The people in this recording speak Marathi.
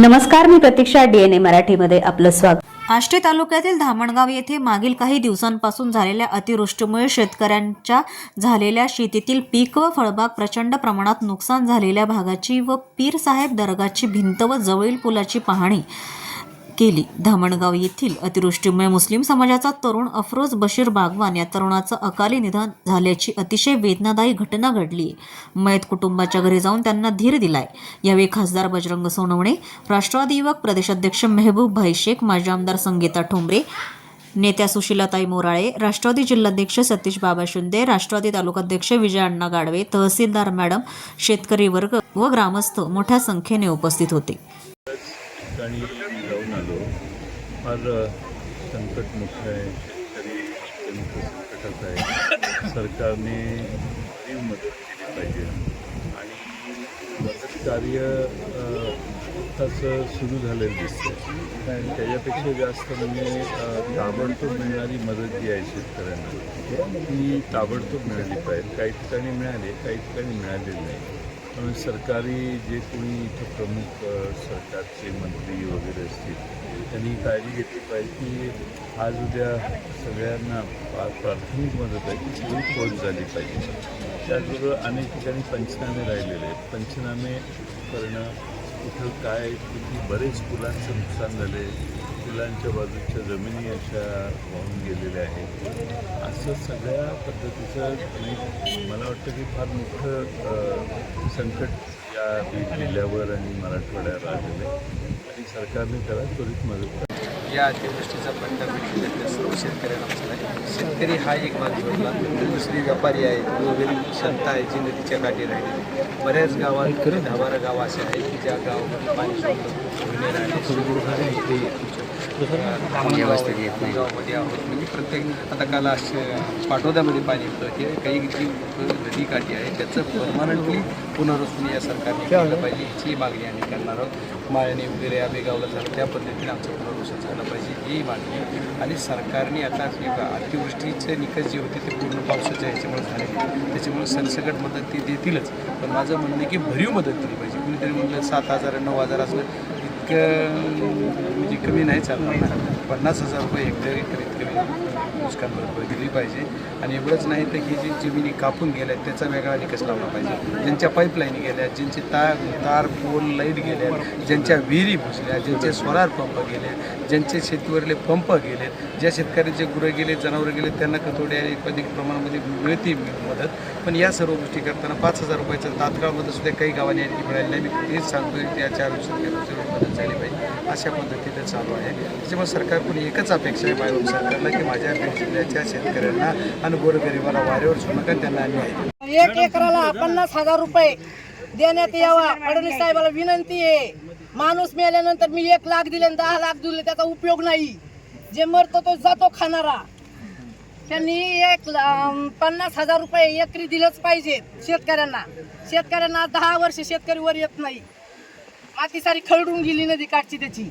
नमस्कार मी प्रतीक्षा डीएनए मराठीमध्ये आपलं स्वागत. आष्टी तालुक्यातील धामणगाव येथे मागील काही दिवसांपासून झालेल्या अतिवृष्टीमुळे शेतकऱ्यांच्या झालेल्या शेतीतील पीक व फळबाग प्रचंड प्रमाणात नुकसान झालेल्या भागाची व पीरसाहेब दर्गाची भिंत व जवळील पुलाची पाहणी केली. धामणगाव येथील अतिवृष्टीमुळे मुस्लिम समाजाचा तरुण अफरोज बशीर बागवान या तरुणाचं अकाली निधन झाल्याची अतिशय वेदनादायी घटना घडली. मयत कुटुंबाच्या घरी जाऊन त्यांना धीर दिलाय. यावेळी खासदार बजरंग सोनवणे राष्ट्रवादी युवक प्रदेशाध्यक्ष मेहबूब भाई शेख माजी आमदार संगीता ठोंबरे नेत्या सुशीलाताई मोराळे राष्ट्रवादी जिल्हाध्यक्ष सतीश बाबा शिंदे राष्ट्रवादी तालुकाध्यक्ष विजय अण्णा गाडवे तहसीलदार मॅडम शेतकरी वर्ग व ग्रामस्थ मोठ्या संख्येने उपस्थित होते. ठिकाणी जाऊन आलो. फार संकट मोठं आहे. शेतकरी आहे. सरकारने भरीव मदत केली पाहिजे आणि मदत कार्य तसं सुरू झालेलं दिसतं कारण त्याच्यापेक्षा जास्त म्हणजे ताबडतोब मिळणारी मदत जी आहे शेतकऱ्यांना ती ताबडतोब मिळाली पाहिजे. काही ठिकाणी मिळाली काही ठिकाणी मिळालेली नाही. सरकारी जे कोणी इथं प्रमुख सरकारचे मंत्री वगैरे असतील त्यांनी काळजी घेतली पाहिजे की आज उद्या सगळ्यांना प्राथमिक मदत आहे ती सगळी पोच झाली पाहिजे. त्याचबरोबर अनेक ठिकाणी पंचनामे राहिलेले आहेत. पंचनामे करणं कुठं काय किती बरेच फुलांचं नुकसान झाले फुलांच्या बाजूच्या जमिनी अशा वाहून गेल्या असं सगळ्या पद्धतीचं आणि मला वाटतं की फार मोठं संकट या बीड जिल्ह्यावर आणि मराठवाड्यावर आलेलं आहे. आणि सरकारने त्याला त्वरित मदत या अतिवृष्टीचा बीड जिल्ह्यातल्या सर्व शेतकऱ्यांना बसला आहे शेतकरी हा एक भाग जोडला दुसरी व्यापारी आहेत वगैरे जनता आहे जी नदीच्या काठी राहिली. बऱ्याच गावात दहा बारा गावं असे आहेत की ज्या गावामध्ये पाणी सोडलं. गावामध्ये आहोत म्हणजे प्रत्येक आता काल असे पाणी होतं. हे काही जी नदी काठी आहे त्याचं परमानंटली पुनर्वसन या सरकारने केलं पाहिजे याची मागणी आम्ही करणार आहोत. माळणी वगैरे आम्ही गावला झालं त्या पद्धतीने आमचं पुनर्वसन झालं पाहिजे ही मागणी. आणि सरकारने आता अतिवृष्टीचे निकष जे होते ते पूर्ण पावसाच्या ह्याच्यामुळे झाले त्याच्यामुळे सरसकट मदत ते देतीलच. पण माझं म्हणणं की भरीव मदत केली पाहिजे. कुणीतरी म्हणलं सात हजार नऊ हजार असलं म्हणजे कमी नाही चालणार ना. पन्नास हजार रुपये हेक्टरी कमीत कमी नुकसान भरपाई दिली पाहिजे. आणि एवढंच नाही तर ही जी जमिनी कापून गेल्या आहेत, त्याचा वेगळा निकष लावला पाहिजे. ज्यांच्या पाईपलाईन गेल्या ज्यांचे तार तार पोल लाइट गेल्या ज्यांच्या विहिरी भुसल्या ज्यांचे सोलार पंप गेले ज्यांचे शेतीवरले पंप गेले ज्या शेतकऱ्यांचे गुरं गेले जनावरं गेले त्यांना थोड्या अधिक प्रमाणामध्ये मिळते मदत. पण या सर्व गोष्टी करताना पाच हजार रुपयाचं तात्काळ सुद्धा काही गावांनी आणखी मिळाली. नाही मी तेच सांगतो त्या चार दिवसात मदत झाली पाहिजे. अशा पद्धतीने चालू आहे. त्याच्यामुळे सरकारकडून एकच अपेक्षा आहे बायरोम सरकारला की माझ्या बीड जिल्ह्याच्या शेतकऱ्यांना आणि गोरगरिबाला वाऱ्यावर सोडू त्यांना अन्याय आहे. एक एकराला पन्नास हजार रुपये देण्यात यावा. फडणवीस साहेबाला विनंती आहे. माणूस मेल्यानंतर मी एक लाख दिले आणि दहा लाख दिले त्याचा उपयोग नाही. जे मरतो तो जातो खाणारा. त्यांनी एक पन्नास हजार रुपये एकरी दिलंच पाहिजे शेतकऱ्यांना. शेतकऱ्यांना दहा वर्ष शेतकरीवर येत नाही. माती सारी खरडून गेली नदी काठची त्याची.